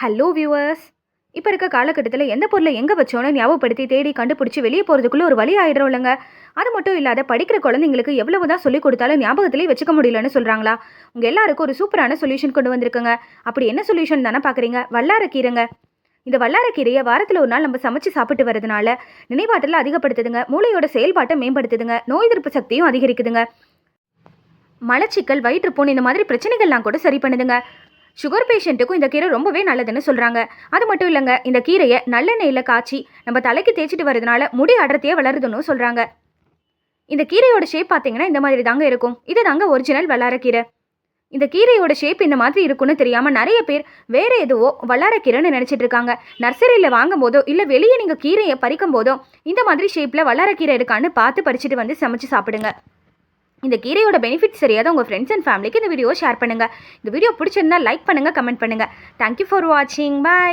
Hello viewers இப்போ இருக்க காலகட்டத்தில் எந்த பொருளை எங்கே வச்சோன்னு ஞாபகப்படுத்தி தேடி கண்டுபிடிச்சி வெளியே போகிறதுக்குள்ளே ஒரு வழி ஆகிடும் இல்லைங்க. அது மட்டும் இல்லாத படிக்கிற குழந்தைங்களுக்கு எவ்வளவு தான் சொல்லிக் கொடுத்தாலும் ஞாபகத்திலே வச்சுக்க முடியலன்னு சொல்கிறாங்களா உங்கள் எல்லாருக்கும் ஒரு சூப்பரான சொல்யூஷன் கொண்டு வந்திருக்குங்க. அப்படி என்ன சொல்யூஷன் தானே பார்க்குறீங்க வல்லாரக்கீரைங்க இந்த வல்லாரக்கீரையை வாரத்தில் ஒரு நாள் நம்ம சமைச்சு சாப்பிட்டு வரதுனால நினைவாற்றலை அதிகப்படுத்துதுங்க. மூளையோட செயல்பாட்டை மேம்படுத்துதுங்க. நோய் எதிர்ப்பு சக்தியும் அதிகரிக்குதுங்க. மலச்சிக்கல் வயிற்றுப்புண் இந்த மாதிரி பிரச்சனைகள்லாம் கூட சரி பண்ணுதுங்க. சுகர் பேஷண்ட்டுக்கும் இந்த கீரை ரொம்பவே நல்லதுன்னு சொல்கிறாங்க அது மட்டும் இல்லைங்க இந்த கீரையை நல்லெண்ணெயில் காய்ச்சி நம்ம தலைக்கு தேய்ச்சிட்டு வரதுனால முடி அடர்த்தியே வளருதுன்னு சொல்கிறாங்க இந்த கீரையோட ஷேப் பார்த்தீங்கன்னா இந்த மாதிரி தாங்க இருக்கும். இது தாங்க ஒரிஜினல் வல்லாரக்கீரை இந்த கீரையோட ஷேப் இந்த மாதிரி இருக்குன்னு தெரியாமல் நிறைய பேர் வேற எதுவோ வல்லாரக்கீரைன்னு நினச்சிட்டு இருக்காங்க. நர்சரியில் வாங்கும் போதோ இல்லை வெளியே நீங்கள் கீரையை பறிக்கும் போதோ இந்த மாதிரி ஷேப்பில் வல்லாரக்கீரை இருக்கான்னு பார்த்து பறிச்சுட்டு வந்து சமைச்சு சாப்பிடுங்க. இந்த கீரையோட பெனிஃபிட்ஸ் தெரியாத உங்கள் ஃப்ரெண்ட்ஸ் அண்ட் ஃபேமிலிக்கு இந்த வீடியோ ஷேர் பண்ணுங்கள் இந்த வீடியோ பிடிச்சிருந்தா லைக் பண்ணுங்கள் கமெண்ட் பண்ணுங்கள் தேங்க்யூ ஃபார் வாட்சிங் பாய்